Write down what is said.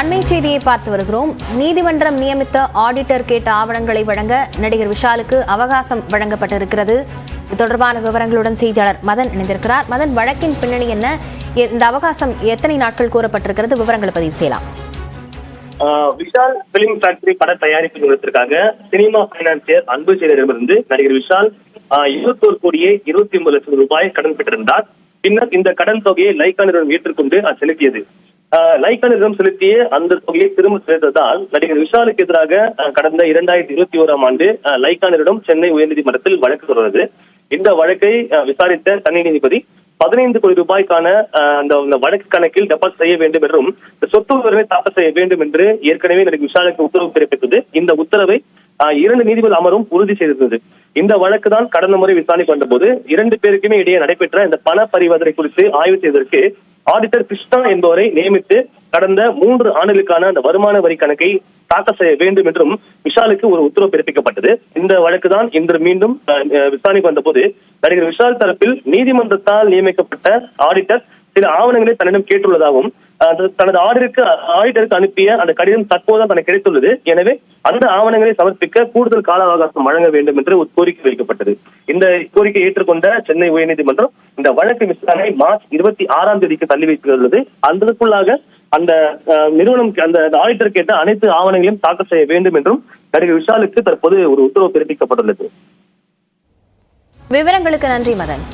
அண்மை செய்தியை பார்த்து வருகிறோம். நீதிமன்றம் நியமித்த ஆடிட்டர் கேட்ட ஆவணங்களை வழங்க நடிகர் விஷாலுக்கு அவகாசம் வழங்கப்பட்டிருக்கிறது. இது தொடர்பான விவரங்களுடன் செய்தியாளர் மதன் இணைந்திருக்கிறார். மதன் வழக்கின் பின்னணி என்ன? இந்த அவகாசம் எத்தனை நாட்கள் கூறப்பட்டிருக்கிறது? விவரங்களை பதிவு செய்யலாம். ஆஹ் விஷால் பிலிம் ஃபேக்டரி பட தயாரிப்பு நிறுவனத்திற்காக சினிமா பைனான்சியர் அன்பு செய்தரிடமிருந்து நடிகர் விஷால் இருபத்தோரு கோடியே இருபத்தி ஒன்பது லட்சம் ரூபாய் கடன் பெற்றிருந்தார். பின்னர் இந்த கடன் தொகையை லைக்கா நிறுவனம் ஏற்றுக்கொண்டு அது செலுத்தியது. ஆஹ் செலுத்திய அந்த தொகையை திரும்ப செலுத்ததால் நடிகர் விஷாலுக்கு எதிராக கடந்த இரண்டாயிரத்தி இருபத்தி ஓராம் ஆண்டு ஆஹ் சென்னை உயர்நீதிமன்றத்தில் வழக்கு தொடர்ந்தது. இந்த வழக்கை விசாரித்த தனி நீதிபதி பதினைந்து கோடி ரூபாய்க்கான அந்த வழக்கு கணக்கில் டெபாசிட் செய்ய வேண்டும் என்றும் சொத்து விவரங்களை தாக்கல் செய்ய வேண்டும் என்று ஏற்கனவே நடிகர் விஷாலுக்கு உத்தரவு பிறப்பித்தது. இந்த உத்தரவை இரண்டு நீதிபதி அமரும் உறுதி செய்திருந்தது. இந்த வழக்கு தான் கடந்த முறை விசாரணை விசாரணைக்கு போது இரண்டு பேருக்குமே இடையே நடைபெற்ற இந்த பண பரிவர்த்தனை குறித்து ஆய்வு செய்வதற்கு ஆடிட்டர் கிருஷ்ணா என்பவரை நியமித்து கடந்த மூன்று ஆண்டுகளுக்கான அந்த வருமான வரி கணக்கை தாக்கல் செய்ய வேண்டும் என்றும் விஷாலுக்கு ஒரு உத்தரவு பிறப்பிக்கப்பட்டது. இந்த வழக்கு தான் இன்று மீண்டும் விசாரணைக்கு வந்தபோது நடிகர் விஷால் தரப்பில் நீதிமன்றத்தால் நியமிக்கப்பட்ட ஆடிட்டர் சில ஆவணங்களை தன்னிடம் கேட்டுள்ளதாகவும் தனது ஆடிட்டருக்கு ஆடிட்டருக்கு அனுப்பிய அந்த கடிதம் தற்போது தனக்கு கிடைத்துள்ளது. எனவே அந்த ஆவணங்களை சமர்ப்பிக்க கூடுதல் கால அவகாசம் வழங்க வேண்டும் என்று ஒரு கோரிக்கை வைக்கப்பட்டது. இந்த கோரிக்கை ஏற்றுக்கொண்ட சென்னை உயர்நீதிமன்றம் இந்த வழக்கு விசாரணை மார்ச் இருபத்தி ஆறாம் தேதிக்கு தள்ளி வைத்துள்ளது. அதற்குள்ளாக அந்த நிறுவனம் அந்த ஆடிட்டர் கேட்ட அனைத்து ஆவணங்களையும் தாக்கல் செய்ய வேண்டும் என்றும் நடிகர் விஷாலுக்கு தற்போது ஒரு உத்தரவு பிறப்பிக்கப்பட்டுள்ளது. விவரங்களுக்கு நன்றி மதன்.